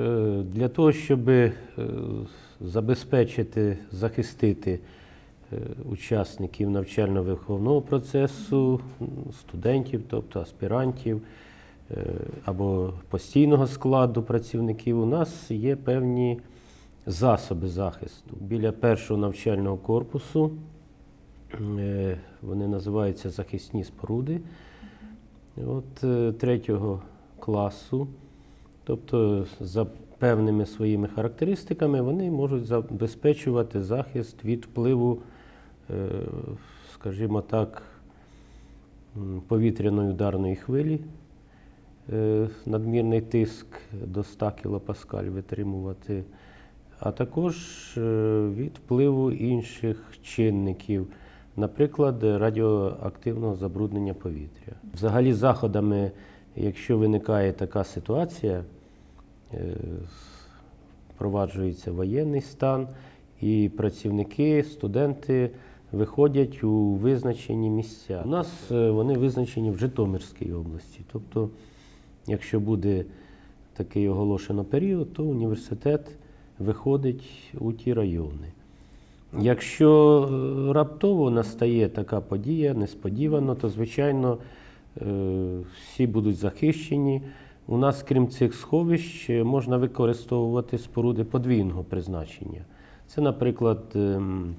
Е, Для того, щоб е, забезпечити, захистити е, учасників навчально-виховного процесу, студентів, тобто аспірантів або постійного складу працівників, у нас є певні засоби захисту. Біля першого навчального корпусу вони називаються захисні споруди. От третього класу, тобто за певними своїми характеристиками, вони можуть забезпечувати захист від впливу, е, скажімо так, повітряної ударної хвилі, е, надмірний тиск до 100 кПа витримувати, а також е, від впливу інших чинників, наприклад, радіоактивного забруднення повітря. Взагалі, заходами, якщо виникає така ситуація, впроваджується воєнний стан, і працівники, студенти виходять у визначені місця. У нас е, вони визначені в Житомирській області. Тобто, якщо буде такий оголошено період, то університет виходить у ті райони. Якщо е, раптово настає така подія, несподівано, то звичайно е, всі будуть захищені. У нас, крім цих сховищ, е, можна використовувати споруди подвійного призначення. Це, наприклад, ем,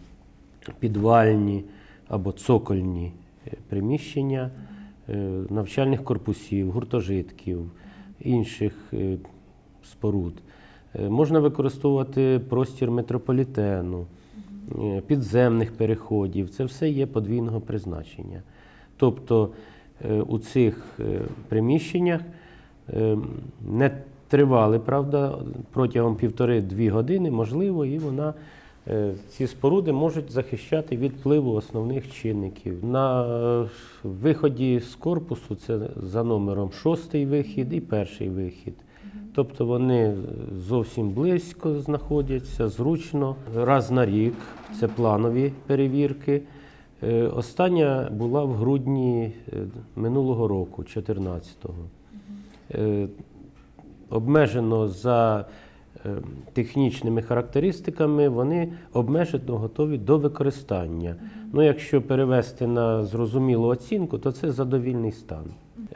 підвальні або цокольні е, приміщення е, навчальних корпусів, гуртожитків, інших споруд. Можна використовувати простір метрополітену, підземних переходів. Це все є подвійного призначення. Тобто у цих приміщеннях не тривали, правда, протягом півтори-дві години, можливо, і вона. е, Ці споруди можуть захищати від впливу основних чинників. На е, виході з корпусу це за номером шостий вихід і перший вихід. Тобто вони зовсім близько знаходяться, зручно. Раз на рік це планові перевірки. Е, Остання була в грудні минулого року, 14-го. Е, Обмежено за е, технічними характеристиками, вони обмежено готові до використання. Ну, якщо перевести на зрозумілу оцінку, то це задовільний стан.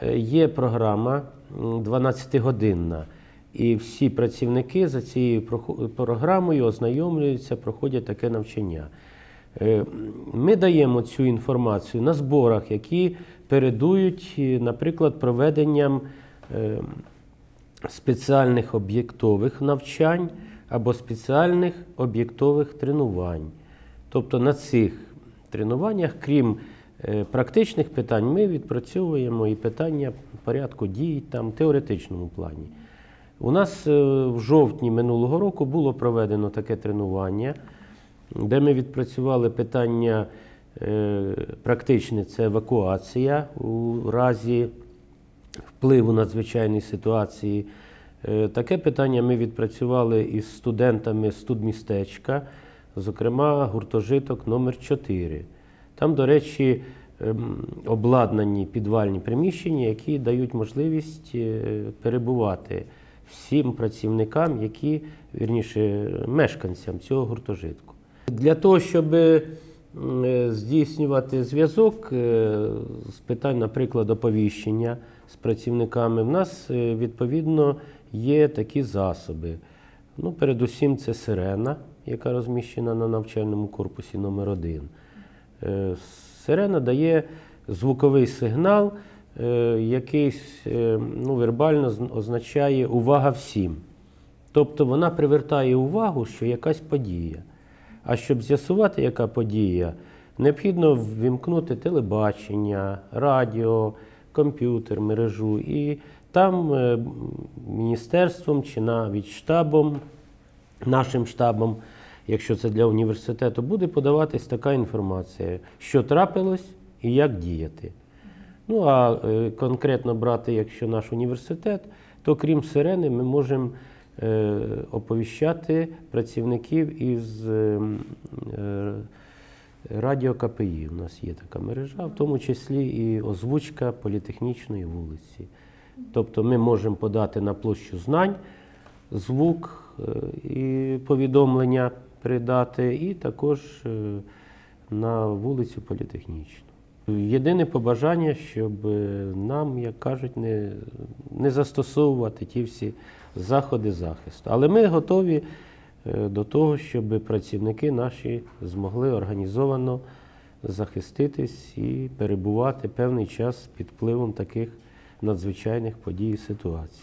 Е, Є програма 12-годинна, і всі працівники за цією програмою ознайомлюються, проходять таке навчання. Ми даємо цю інформацію на зборах, які передують, наприклад, проведенням спеціальних об'єктових навчань або спеціальних об'єктових тренувань. Тобто на цих тренуваннях, крім е, практичних питань, ми відпрацьовуємо і питання порядку дій там, теоретичному плані. У нас е, в жовтні минулого року було проведено таке тренування, де ми відпрацювали питання е, практичне це евакуація у разі впливу надзвичайної ситуації. Е, Таке питання ми відпрацювали із студентами студмістечка, зокрема гуртожиток номер 4 Там, до речі, ем, обладнані підвальні приміщення, які дають можливість е, перебувати всім працівникам, які, вірніше, мешканцям цього гуртожитку. Для того, щоб е, здійснювати зв'язок з питань, наприклад, оповіщення з працівниками, в нас е, відповідно є такі засоби. Ну, передусім, це сирена, яка розміщена на навчальному корпусі номер 1 Е, Сирена дає звуковий сигнал, е, який е, ну, вербально означає увага всім. Тобто вона привертає увагу, що якась подія. А щоб з'ясувати, яка подія, необхідно ввімкнути телебачення, радіо, комп'ютер, мережу. І там е, міністерством чи навіть штабом, нашим штабом, якщо це для університету, буде подаватись така інформація, що трапилось і як діяти. Ну а е, конкретно брати, якщо наш університет, то крім сирени, ми можемо е, оповіщати працівників із е, е, радіо КПІ. У нас є така мережа, в тому числі і озвучка політехнічної вулиці. Тобто ми можемо подати на площу знань звук е, і повідомлення передати, і також е, на вулицю Політехнічну. Єдине побажання, щоб е, нам, як кажуть, не, не застосовувати ті всі заходи захисту. Але ми готові до того, щоб працівники наші змогли організовано захиститись і перебувати певний час під впливом таких надзвичайних подій і ситуацій.